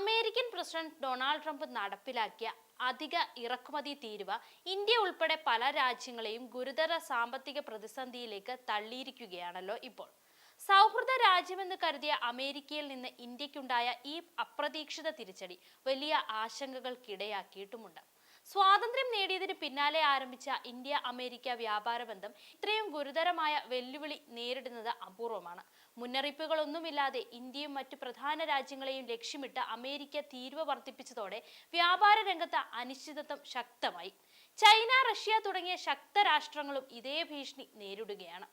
American president Donald Trump നടപ്പിലാക്കിയ അധിക ഇറക്കുമതി തീരുവ ഇന്ത്യ ഉൾപ്പെടെ പല രാജ്യങ്ങളെയും ഗുരുതര സാമ്പത്തിക പ്രതിസന്ധിയിലേക്ക് തള്ളിയിരിക്കുകയാണല്ലോ ഇപ്പോൾ. സൗഹൃദ രാജ്യമെന്ന് കരുതിയ അമേരിക്കയിൽ നിന്ന് ഇന്ത്യക്കുണ്ടായ ഈ അപ്രതീക്ഷിത തിരിച്ചടി വലിയ ആശങ്കകൾക്കിടയാക്കിയിട്ടുമുണ്ട്. സ്വാതന്ത്ര്യം നേടിയതിന് പിന്നാലെ ആരംഭിച്ച ഇന്ത്യ അമേരിക്ക വ്യാപാര ബന്ധം ഇത്രയും ഗുരുതരമായ വെല്ലുവിളി നേരിടുന്നത് അപൂർവമാണ്. മുന്നറിയിപ്പുകളൊന്നുമില്ലാതെ ഇന്ത്യയും മറ്റ് പ്രധാന രാജ്യങ്ങളെയും ലക്ഷ്യമിട്ട് അമേരിക്ക തീരുവ വർദ്ധിപ്പിച്ചതോടെ വ്യാപാര രംഗത്ത് അനിശ്ചിതത്വം ശക്തമായി. ചൈന റഷ്യ തുടങ്ങിയ ശക്ത രാഷ്ട്രങ്ങളും ഇതേ ഭീഷണി നേരിടുകയാണ്.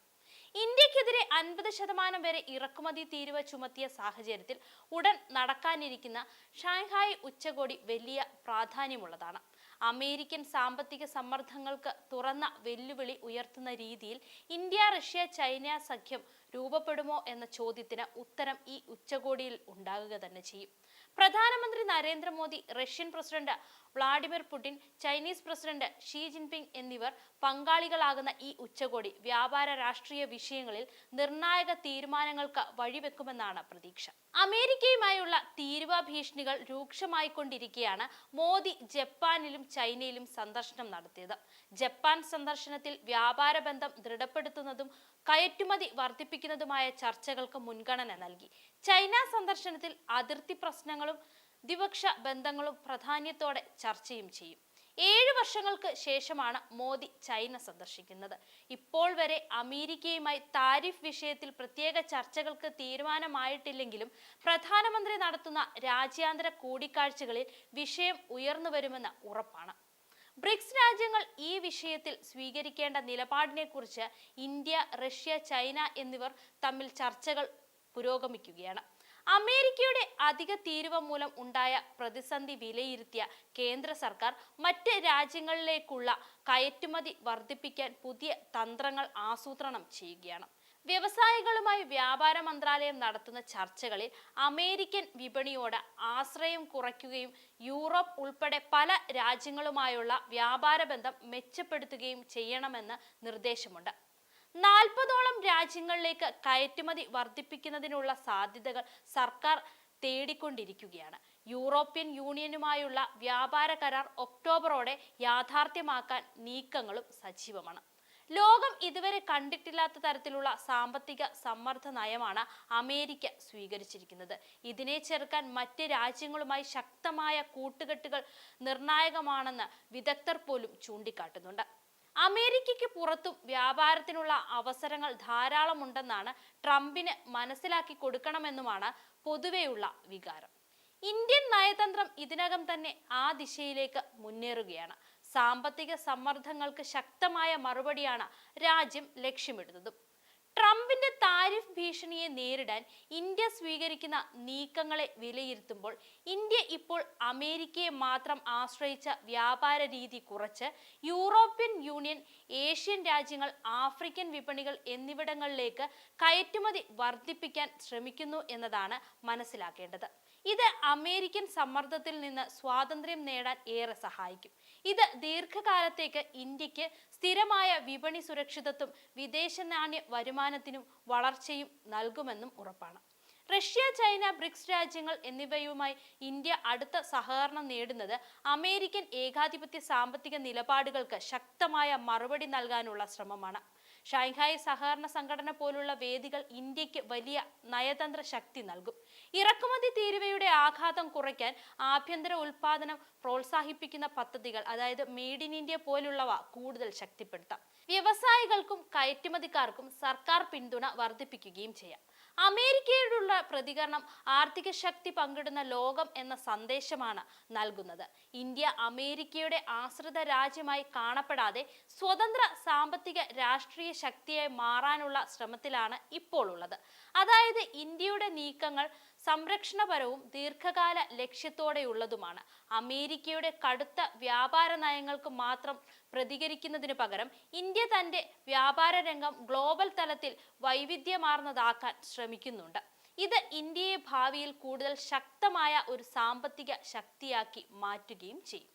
ഇന്ത്യക്കെതിരെ അൻപത് ശതമാനം വരെ ഇറക്കുമതി തീരുവ ചുമത്തിയ സാഹചര്യത്തിൽ ഉടൻ നടക്കാനിരിക്കുന്ന ഷാങ്ഹായ് ഉച്ചകോടി വലിയ പ്രാധാന്യമുള്ളതാണ്. അമേരിക്കൻ സാമ്പത്തിക സമ്മർദ്ദങ്ങൾക്ക് തുറന്ന വെല്ലുവിളി ഉയർത്തുന്ന രീതിയിൽ ഇന്ത്യ റഷ്യ ചൈന സഖ്യം രൂപപ്പെടുമോ എന്ന ചോദ്യത്തിന് ഉത്തരം ഈ ഉച്ചകോടിയിൽ ഉണ്ടാകുക തന്നെ ചെയ്യും. പ്രധാനമന്ത്രി Narendra Modi Russian president Vladimir Putin Chinese president Xi Jinping എന്നിവർ പങ്കാളികളാകുന്ന ഈ ഉച്ചകോടി വ്യാപാര രാഷ്ട്രീയ വിഷയങ്ങളിൽ നിർണായക തീരുമാനങ്ങൾക്ക് വഴിവെക്കുമെന്നാണ് പ്രതീക്ഷ. അമേരിക്കയുമായുള്ള തീരുവ ഭീഷണികൾ രൂക്ഷമായിക്കൊണ്ടിരിക്കെയാണ് മോദി ജപ്പാനിലും ചൈനയിലും സന്ദർശനം നടത്തിയത്. ജപ്പാൻ സന്ദർശനത്തിൽ വ്യാപാര ബന്ധം ദൃഢപ്പെടുത്തുന്നതും കയറ്റുമതി വർദ്ധിപ്പിക്കുന്നതുമായ ചർച്ചകൾക്ക് മുൻഗണന നൽകി. ചൈന സന്ദർശനത്തിൽ അതിർത്തി പ്രശ്നങ്ങളും ദ്വിപക്ഷ ബന്ധങ്ങളും പ്രാധാന്യത്തോടെ ചർച്ചയും ചെയ്യും. ഏഴ് വർഷങ്ങൾക്ക് ശേഷമാണ് മോദി ചൈന സന്ദർശിക്കുന്നത്. ഇപ്പോൾ വരെ അമേരിക്കയുമായി താരിഫ് വിഷയത്തിൽ പ്രത്യേക ചർച്ചകൾക്ക് തീരുമാനമായിട്ടില്ലെങ്കിലും പ്രധാനമന്ത്രി നടത്തുന്ന രാജ്യാന്തര കൂടിക്കാഴ്ചകളിൽ വിഷയം ഉയർന്നു വരുമെന്ന് ഉറപ്പാണ്. ബ്രിക്സ് രാജ്യങ്ങൾ ഈ വിഷയത്തിൽ സ്വീകരിക്കേണ്ട നിലപാടിനെക്കുറിച്ച് ഇന്ത്യ റഷ്യ ചൈന എന്നിവർ തമ്മിൽ ചർച്ചകൾ പുരോഗമിക്കുകയാണ്. അമേരിക്കയുടെ അധിക തീരുവ മൂലം ഉണ്ടായ പ്രതിസന്ധി വിലയിരുത്തിയ കേന്ദ്ര സർക്കാർ മറ്റ് രാജ്യങ്ങളിലേക്കുള്ള കയറ്റുമതി വർദ്ധിപ്പിക്കാൻ പുതിയ തന്ത്രങ്ങൾ ആസൂത്രണം ചെയ്യുകയാണ്. വ്യവസായികളുമായി വ്യാപാര മന്ത്രാലയം നടത്തുന്ന ചർച്ചകളിൽ അമേരിക്കൻ വിപണിയോട് ആശ്രയം കുറയ്ക്കുകയും യൂറോപ്പ് ഉൾപ്പെടെ പല രാജ്യങ്ങളുമായുള്ള വ്യാപാര ബന്ധം മെച്ചപ്പെടുത്തുകയും ചെയ്യണമെന്ന് നിർദ്ദേശമുണ്ട്. നാൽപ്പതോളം രാജ്യങ്ങളിലേക്ക് കയറ്റുമതി വർദ്ധിപ്പിക്കുന്നതിനുള്ള സാധ്യതകൾ സർക്കാർ തേടിക്കൊണ്ടിരിക്കുകയാണ്. യൂറോപ്യൻ യൂണിയനുമായുള്ള വ്യാപാര കരാർ ഒക്ടോബറോടെ യാഥാർത്ഥ്യമാക്കാൻ നീക്കങ്ങളും സജീവമാണ്. ലോകം ഇതുവരെ കണ്ടിട്ടില്ലാത്ത തരത്തിലുള്ള സാമ്പത്തിക സമ്മർദ്ദ നയമാണ് അമേരിക്ക സ്വീകരിച്ചിരിക്കുന്നത്. ഇതിനെ ചെറുക്കാൻ മറ്റ് രാജ്യങ്ങളുമായി ശക്തമായ കൂട്ടുകെട്ടുകൾ നിർണായകമാണെന്ന് വിദഗ്ധർ പോലും ചൂണ്ടിക്കാട്ടുന്നുണ്ട്. അമേരിക്കയ്ക്ക് പുറത്തും വ്യാപാരത്തിനുള്ള അവസരങ്ങൾ ധാരാളമുണ്ടെന്നാണ് ട്രംപിന് മനസ്സിലാക്കി കൊടുക്കണമെന്നുമാണ് പൊതുവെയുള്ള വികാരം. ഇന്ത്യൻ നയതന്ത്രം ഇതിനകം തന്നെ ആ ദിശയിലേക്ക് മുന്നേറുകയാണ്. സാമ്പത്തിക സമ്മർദ്ദങ്ങൾക്ക് ശക്തമായ മറുപടിയാണ് രാജ്യം ലക്ഷ്യമിടുന്നതും. ട്രംപിന്റെ താരിഫ് ഭീഷണിയെ നേരിടാൻ ഇന്ത്യ സ്വീകരിക്കുന്ന നീക്കങ്ങളെ വിലയിരുത്തുമ്പോൾ ഇന്ത്യ ഇപ്പോൾ അമേരിക്കയെ മാത്രം ആശ്രയിച്ച വ്യാപാര രീതി കുറച്ച് യൂറോപ്യൻ യൂണിയൻ ഏഷ്യൻ രാജ്യങ്ങൾ ആഫ്രിക്കൻ വിപണികൾ എന്നിവിടങ്ങളിലേക്ക് കയറ്റുമതി വർദ്ധിപ്പിക്കാൻ ശ്രമിക്കുന്നു എന്നതാണ് മനസ്സിലാക്കേണ്ടത്. ഇത് അമേരിക്കൻ സമ്മർദ്ദത്തിൽ നിന്ന് സ്വാതന്ത്ര്യം നേടാൻ ഏറെ സഹായിക്കും. ഇത് ദീർഘകാലത്തേക്ക് ഇന്ത്യയ്ക്ക് സ്ഥിരമായ വിപണി സുരക്ഷിതത്വം വിദേശ നാണ്യ വരുമാനത്തിനും വളർച്ചയും നൽകുമെന്നും ഉറപ്പാണ്. റഷ്യ ചൈന ബ്രിക്സ് രാജ്യങ്ങൾ എന്നിവയുമായി ഇന്ത്യ അടുത്ത സഹകരണം നേടുന്നത് അമേരിക്കൻ ഏകാധിപത്യ സാമ്പത്തിക നിലപാടുകൾക്ക് ശക്തമായ മറുപടി നൽകാനുള്ള ശ്രമമാണ്. ഷാങ്ഹായ് സഹകരണ സംഘടന പോലുള്ള വേദികൾ ഇന്ത്യയ്ക്ക് വലിയ നയതന്ത്ര ശക്തി നൽകും. ഇറക്കുമതി തീരുവയുടെ ആഘാതം കുറയ്ക്കാൻ ആഭ്യന്തര ഉൽപാദനം പ്രോത്സാഹിപ്പിക്കുന്ന പദ്ധതികൾ അതായത് മെയ്ഡ് ഇൻ ഇന്ത്യ പോലുള്ളവ കൂടുതൽ ശക്തിപ്പെടുത്താം. വ്യവസായികൾക്കും കയറ്റുമതിക്കാർക്കും സർക്കാർ പിന്തുണ വർദ്ധിപ്പിക്കുകയും ചെയ്യാം. അമേരിക്കയോടുള്ള പ്രതികരണം ആർത്ഥിക ശക്തി പങ്കിടുന്ന ലോകം എന്ന സന്ദേശമാണ് നൽകുന്നത്. ഇന്ത്യ അമേരിക്കയുടെ ആശ്രിത രാജ്യമായി കാണപ്പെടാതെ സ്വതന്ത്ര സാമ്പത്തിക രാഷ്ട്രീയ ശക്തിയായി മാറാനുള്ള ശ്രമത്തിലാണ് ഇപ്പോൾ ഉള്ളത്. അതായത് ഇന്ത്യയുടെ നീക്കങ്ങൾ സംരക്ഷണപരവും ദീർഘകാല ലക്ഷ്യത്തോടെയുള്ളതുമാണ്. അമേരിക്കയുടെ കടുത്ത വ്യാപാര നയങ്ങൾക്ക് മാത്രം പ്രതികരിക്കുന്നതിന് പകരം ഇന്ത്യ തന്റെ വ്യാപാര രംഗം ഗ്ലോബൽ തലത്തിൽ വൈവിധ്യമാർന്നതാക്കാൻ ശ്രമിക്കുന്നുണ്ട്. ഇത് ഇന്ത്യയെ ഭാവിയിൽ കൂടുതൽ ശക്തമായ ഒരു സാമ്പത്തിക ശക്തിയാക്കി മാറ്റുകയും ചെയ്യും.